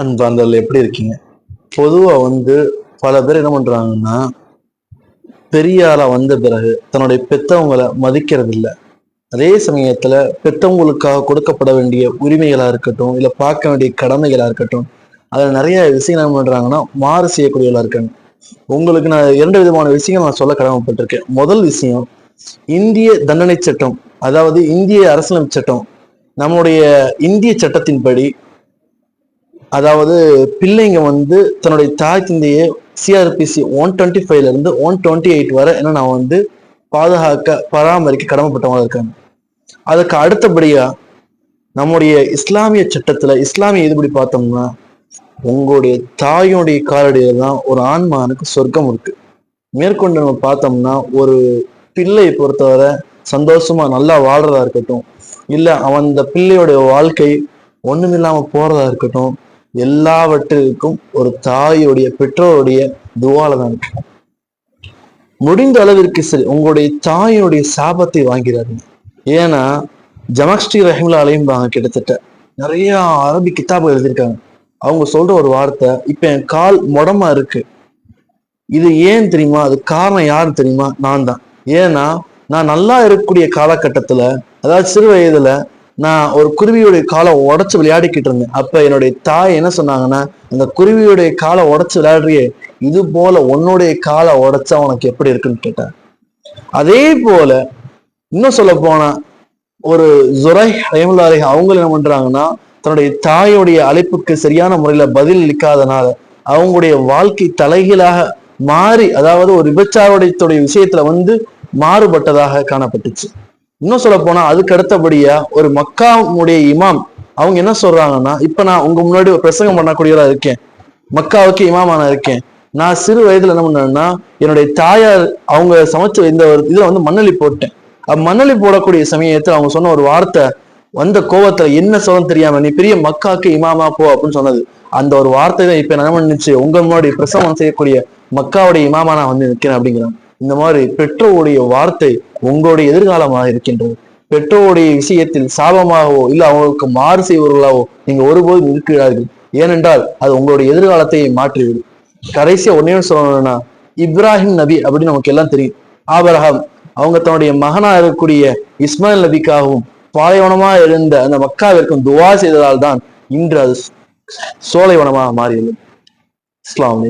அன்பார்ந்தவர்கள் எப்படி இருக்கீங்க? பொதுவாக வந்து பல பேர் என்ன பண்ணுறாங்கன்னா பெரிய வந்த பிறகு தன்னுடைய பெத்தவங்களை மதிக்கிறது இல்லை அதே சமயத்தில் பெத்தவங்களுக்காக கொடுக்கப்பட வேண்டிய உரிமைகளாக இருக்கட்டும் இல்லை பார்க்க வேண்டிய கடமைகளாக இருக்கட்டும் அதில் நிறைய விஷயங்கள் என்ன பண்ணுறாங்கன்னா மாறு செய்யக்கூடியவர்களாக இருக்காங்க. உங்களுக்கு நான் இரண்டு விதமான விஷயங்கள் நான் சொல்ல கடமைப்பட்டிருக்கேன். முதல் விஷயம் இந்திய தண்டனை சட்டம் அதாவது இந்திய அரசியலமைப்பு சட்டம் நம்முடைய இந்திய சட்டத்தின்படி அதாவது பிள்ளைங்க வந்து தன்னுடைய தாய் தந்தையை சிஆர்பிசி ஒன் டுவெண்ட்டி ஃபைவ்ல இருந்து ஒன் டுவெண்ட்டி எயிட் வரை என்ன நான் வந்து பாதுகாக்க பராமரிக்க கடமைப்பட்டவங்க இருக்காங்க. அதுக்கு அடுத்தபடியா நம்முடைய இஸ்லாமிய சட்டத்துல இஸ்லாமிய இதுபடி பார்த்தோம்னா உங்களுடைய தாயுடைய காலடியில் தான் ஒரு ஆன்மானுக்கு சொர்க்கம் இருக்கு. மேற்கொண்டு நம்ம பார்த்தோம்னா ஒரு பிள்ளை பொறுத்தவரை சந்தோஷமா நல்லா வாழ்றதா இருக்கட்டும் இல்லை அவன் அந்த பிள்ளையுடைய வாழ்க்கை ஒன்றுமில்லாமல் போறதா இருக்கட்டும் எல்லாவற்றிற்கும் ஒரு தாயுடைய பெற்றோருடைய துவால தான் முடிந்த அளவிற்கு சரி உங்களுடைய தாயினுடைய சாபத்தை வாங்கிறாருங்க. ஏன்னா ஜமக்ஸ்ரீ ரஹிம்லா அலையும்பாங்க கிட்டத்தட்ட நிறைய அரபி கித்தாபு எழுதியிருக்காங்க. அவங்க சொல்ற ஒரு வார்த்தை இப்ப என் கால் முடமா இருக்கு. இது ஏன் தெரியுமா? அது காரணம் யாருன்னு தெரியுமா? நான் தான் ஏன்னா நான் நல்லா இருக்கக்கூடிய காலகட்டத்துல அதாவது சிறு வயதுல நான் ஒரு குருவியுடைய காலை உடைச்சு விளையாடிக்கிட்டு இருந்தேன். அப்ப என்னுடைய தாய் என்ன சொன்னாங்கன்னா அந்த குருவியுடைய காலை உடைச்சு விளையாடுறியே இது போல உன்னுடைய காலை உடைச்சா உனக்கு எப்படி இருக்குன்னு கேட்டேன் அதே போல இன்னும் சொல்ல போனா ஒரு ஜுரை ரஹமுல்லாரி அவங்க என்ன பண்றாங்கன்னா தன்னுடைய தாயுடைய அழைப்புக்கு சரியான முறையில பதில் அளிக்காதனால அவங்களுடைய வாழ்க்கை தலைகீழாக மாறி அதாவது ஒரு விபச்சாரத்துடைய விஷயத்துல வந்து மாறுபட்டதாக காணப்பட்டுச்சு. இன்னும் சொல்ல போனா அதுக்கு அடுத்தபடியா ஒரு மக்காவுடைய இமாம் அவங்க என்ன சொல்றாங்கன்னா இப்ப நான் உங்க முன்னாடி ஒரு பிரசங்கம் பண்ணக்கூடியவரா இருக்கேன். மக்காவுக்கு இமாமா நான் இருக்கேன். நான் சிறு வயதுல என்ன பண்ணேன்னா என்னுடைய தாயார் அவங்க சமைச்ச இந்த ஒரு இதுல வந்து மண்ணலி போட்டேன். அப்ப மண்ணலி போடக்கூடிய சமயத்துல அவங்க சொன்ன ஒரு வார்த்தை வந்த கோவத்துல என்ன சொல்ல தெரியாம நீ பெரிய மக்காக்கு இமாமா போ அப்படின்னு சொன்னது. அந்த ஒரு வார்த்தை தான் இப்ப என்ன பண்ணுச்சு உங்க முன்னாடி பிரசவம் செய்யக்கூடிய மக்காவுடைய இமாமா நான் வந்து நிற்கிறேன் அப்படிங்கிறான் இந்த மாதிரி பெற்றோருடைய வார்த்தை உங்களுடைய எதிர்காலமாக இருக்கின்றது. பெற்றோருடைய விஷயத்தில் சாபமாகவோ இல்ல அவங்களுக்கு மாறு செய்வர்களாவோ நீங்க ஒருபோதும் இருக்கிறார்கள். ஏனென்றால் அது உங்களுடைய எதிர்காலத்தை மாற்றிவிடும். கடைசியா ஒன்னே சொல்லணும்னா இப்ராஹிம் நபி அப்படின்னு நமக்கு எல்லாம் தெரியும். ஆபரகம் அவங்க தன்னுடைய மகனா இருக்கக்கூடிய இஸ்மாயில் நபிக்காகவும் பாலைவனமா இருந்த அந்த மக்காவிற்கும் துவா செய்ததால் தான் இன்று அது சோலைவனமாக மாறியது இஸ்லாம்